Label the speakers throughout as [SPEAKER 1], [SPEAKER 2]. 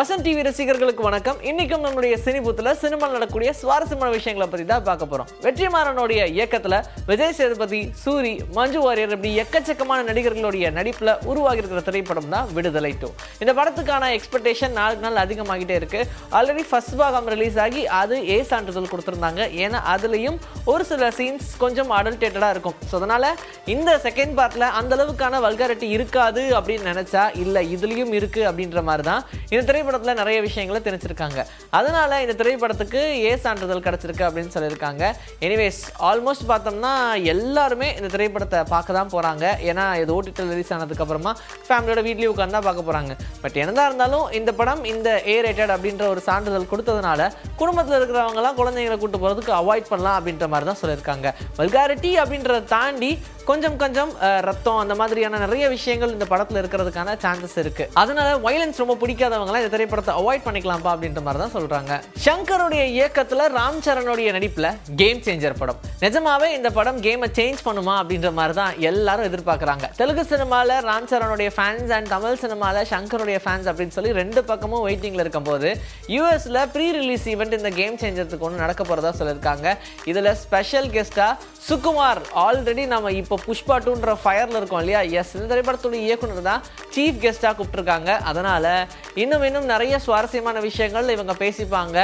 [SPEAKER 1] Vasan TV ரசிகர்களுக்கு வணக்கம். இன்னைக்கும் நம்மளுடைய சினிபூத்துல சினிமாவில் நடக்கூடிய சுவாரஸ்யமான விஷயங்களை பற்றி தான் பார்க்க போகிறோம் வெற்றிமாறனுடைய இயக்கத்தில் விஜய் சேதுபதி சூரி மஞ்சு வாரியர் இப்படி எக்கச்சக்கமான நடிகர்களுடைய நடிப்புல உருவாகி இருக்கிற திரைப்படம் தான் விடுதலை டூ. இந்த படத்துக்கான எக்ஸ்பெக்டேஷன் நாளுக்கு நாள் அதிகமாகிட்டே இருக்கு. ஆல்ரெடி ஃபர்ஸ்ட் பாகம் ரிலீஸ் ஆகி அது ஏ சான்றிதழ் கொடுத்துருந்தாங்க. ஏன்னா அதுலயும் ஒரு சில சீன்ஸ் கொஞ்சம் அடல்டேட்டடாக இருக்கும். ஸோ அதனால இந்த செகண்ட் பார்ட்ல அந்த அளவுக்கான வல்காரிட்டி இருக்காது அப்படின்னு நினைச்சா இல்லை இதுலயும் இருக்கு அப்படின்ற மாதிரி தான் இந்த திரைப்படம் திரைப்படத்தில் நிறைய விஷயங்களை தெரிஞ்சிருக்காங்க. அதனால இந்த திரைப்படத்துக்கு ஏ சான்றிதழ் கிடச்சிருக்கு அப்படின்னு சொல்லியிருக்காங்க. எனிவேஸ் ஆல்மோஸ்ட் பார்த்தோம்னா எல்லாருமே இந்த திரைப்படத்தை பார்க்க தான் போகிறாங்க ஏன்னா இது ஓடிடியில் ரிலீஸ் ஆனதுக்கப்புறமா ஃபேமிலியோட வீட்லேயும் உட்காந்து தான் பார்க்க போகிறாங்க பட் என்னதான் இருந்தாலும் இந்த படம் இந்த ஏ ரேட்டட் அப்படின்ற ஒரு சான்றிதழ் கொடுத்ததுனால குடும்பத்தில் இருக்கிறவங்கலாம் குழந்தைங்களை கூட்டு போகிறதுக்கு அவாய்ட் பண்ணலாம் அப்படின்ற மாதிரி தான் சொல்லியிருக்காங்க. வல்காரிட்டி அப்படின்றத தாண்டி கொஞ்சம் கொஞ்சம் ரத்தம் அந்த மாதிரியான நிறைய விஷயங்கள் இந்த படத்தில் இருக்கிறதுக்கான சான்சஸ் இருக்கு. அதனால வயலன்ஸ் ரொம்ப பிடிக்காதவங்களாம் இந்த திரைப்படத்தை அவாய்ட் பண்ணிக்கலாம்ப்பா அப்படின்ற மாதிரி தான் சொல்றாங்க. ஷங்கருடைய இயக்கத்தில் ராம் சரணுடைய நடிப்பில் கேம் சேஞ்சர் படம். நிஜமாவே இந்த படம் கேமை சேஞ்ச் பண்ணுமா அப்படின்ற மாதிரி தான் எல்லாரும் எதிர்பார்க்குறாங்க. தெலுங்கு சினிமாவில் ராம் சரணுடைய ஃபேன்ஸ் அண்ட் தமிழ் சினிமாவில் சங்கருடைய ஃபேன்ஸ் அப்படின்னு சொல்லி ரெண்டு பக்கமும் வெயிட்டிங்கில் இருக்கும்போது யூஎஸில் ப்ரீ ரிலீஸ் ஈவெண்ட் இந்த கேம் சேஞ்சருக்கு ஒன்று நடக்க போகிறதா சொல்லியிருக்காங்க. இதில் ஸ்பெஷல் கெஸ்ட்டாக சுகுமார். ஆல்ரெடி நம்ம இப்போ புஷ்பா டூன்ற ஃபயரில் இருக்கோம் இல்லையா? எஸ் இந்த திரைப்படத்துடைய இயக்குனர் தான் சீஃப் கெஸ்ட்டாக கூப்பிட்டுருக்காங்க. அதனால் இன்னும் இன்னும் நிறைய சுவாரஸ்யமான விஷயங்கள் இவங்க பேசிப்பாங்க.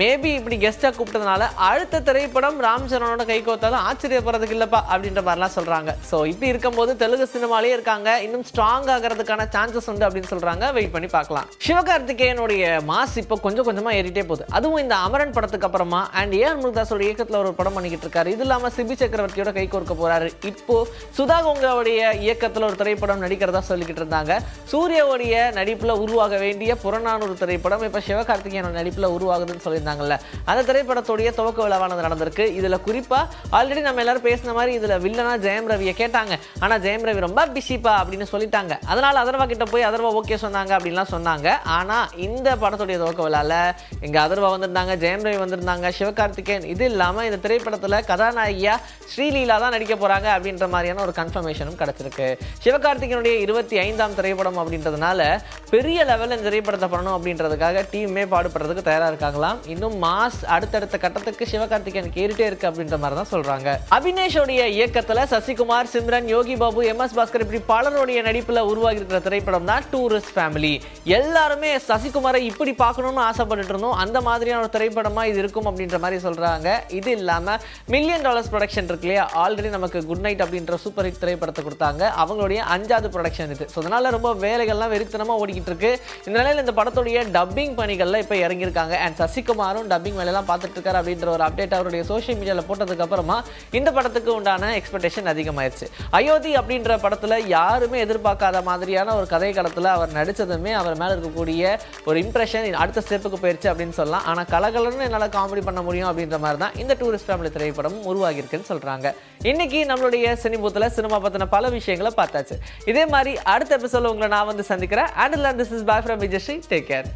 [SPEAKER 1] மேபி இப்படி கெஸ்ட்டாக கூப்பிட்டதுனால அடுத்த திரைப்படம் ராம் சரணோட கை கோத்தாலும் ஆச்சரியப்படுறதுக்கு இல்லைப்பா அப்படின்ற மாதிரிலாம் சொல்கிறாங்க ஸோ இப்படி இருக்கும்போது தெலுங்கு சினிமாலே இருக்காங்க. இன்னும் ஸ்ட்ராங் ஆகிறதுக்கான சான்சஸ் உண்டு அப்படின்னு சொல்கிறாங்க வெயிட் பண்ணி பார்க்கலாம். சிவகார்த்திகேயனுடைய மாஸ் இப்போ கொஞ்சம் கொஞ்சமாக ஏறிட்டே போகுது. அதுவும் இந்த அமரன் படத்துக்கு அப்புறமா அண்ட் ஏஆர் முருகதாஸோட இயக்கத்தில் ஒரு படம் பண்ணிக்கிட்டு இருக்காரு. இது இல்லாமல் சிபி சக்கரவர்த்தியோட கை கோர்க்க போகிறாரு இப்போ சுதா கோங்காவுடைய இயக்கத்தில் ஒரு திரைப்படம் நடிக்கிறதா சொல்லிக்கிட்டு இருந்தாங்க. சூர்யாவுடைய நடிப்பில் உருவாக வேண்டிய புறநானூறு திரைப்படம் இப்போ சிவகார்த்திகேயனோட நடிப்பில் உருவாகுதுன்னு சொல்லியிருந்தாங்கல்ல. அந்த திரைப்படத்துடைய துவக்க விழாவானது நடந்திருக்கு. இதில் குறிப்பாக ஆல்ரெடி நம்ம எல்லாரும் பேசின மாதிரி இதில் வில்லனா ஜெயம் ரவியை கேட்டாங்க. ஆனால் ஜெயம் ரவி ரொம்ப பிஸிப்பா அப்படின்னு சொல்லிட்டாங்க. அதனால் அதர்வா கிட்ட போய் அதர்வா ஓகே சொன்னாங்க அப்படின்லாம் சொன்னாங்க. ஆனால் இந்த படத்துடைய துவக்க விழாவில் எங்கள் அதர்வா வந்திருந்தாங்க ஜெயம் ரவி வந்திருந்தாங்க சிவகார்த்திகேயன். இது இல்லாமல் இந்த திரைப்படத்தில் கதாநாயகியா ஸ்ரீலீலா தான் நடிக்க போகிறாங்க அப்படின்ற மாதிரியான ஒரு கன்ஃபர்மேஷனும் கிடச்சிருக்கு. சிவகார்த்திகனுடைய இருபத்தி ஐந்தாம் திரைப்படம் அப்படின்றதுனால பெரிய லெவலில் இந்த திரைப்படத்தை பண்ணணும் அப்படின்றதுக்காக டீமே பாடுபடுறதுக்கு தயாரா இருக்காங்களாம். இன்னும் மாஸ் அடுத்தடுத்த கட்டத்துக்கு சிவகார்த்திகேயன் கேட்டுட்டே இருக்கு அப்படின்ற மாதிரி தான் சொல்றாங்க. அபினேஷோடைய இயக்கத்துல சசிகுமார் சிம்ரன் யோகி பாபு எம் எஸ் பாஸ்கர் இப்படி பலருடைய நடிப்புல உருவாகி இருக்கிற திரைப்படம் தான் டூரிஸ்ட் ஃபேமிலி எல்லாருமே சசிகுமாரை இப்படி பார்க்கணும்னு ஆசைப்பட்டுட்டு இருந்தோம். அந்த மாதிரியான ஒரு திரைப்படமா இது இருக்கும் அப்படின்ற மாதிரி சொல்றாங்க. இது இல்லாம மில்லியன் டாலர்ஸ் ப்ரொடக்ஷன் இருக்கு இல்லையா? ஆல்ரெடி நமக்கு குட் நைட் அப்படின்ற சூப்பர் ஹிட் திரைப்படத்தை கொடுத்தாங்க. அவங்களுடைய அஞ்சாவது ப்ரொடக்ஷன் இது. ஸோ அதனால ரொம்ப வேலைகள்லாம் வெறித்தனமாக ஓடிக்கிட்டு இருக்கு இந்த நிலையில் இந்த படத்துடைய டப்பிங் பணிகளில் இப்போ இறங்கியிருக்காங்க. அண்ட் சசிகுமாரும் டப்பிங் வேலையெல்லாம் பார்த்துட்டு இருக்காரு அப்படின்ற ஒரு அப்டேட் அவருடைய சோஷியல் மீடியாவில் போட்டதுக்கு அப்புறமா இந்த படத்துக்கு உண்டான எக்ஸ்பெக்டேஷன் அதிகமாயிருச்சு. அயோத்தி அப்படின்ற படத்தில் யாருமே எதிர்பார்க்காத மாதிரியான ஒரு கதை களத்துல அவர் நடித்ததுமே அவர் மேலே இருக்கக்கூடிய ஒரு இம்ப்ரெஷன் அடுத்த ஸ்டெப்புக்கு போயிடுச்சு அப்படின்னு சொல்லலாம். ஆனால் கலகலன்னு என்னால் காமெடி பண்ண முடியும் அப்படின்ற மாதிரி தான் இந்த டூரிஸ்ட் ஃபேமிலி திரைப்படம் உருவாகியிருக்குன்னு சொல்கிறாங்க இன்னைக்கு நம்மளுடைய சினி பூத்தில் சினிமா பற்றின பல விஷயங்களை பார்த்தாச்சு. இதே மாதிரி அடுத்த எபிசோட உங்களை நான் வந்து சந்திக்கிறேன். And this is bye from Vijayasree take care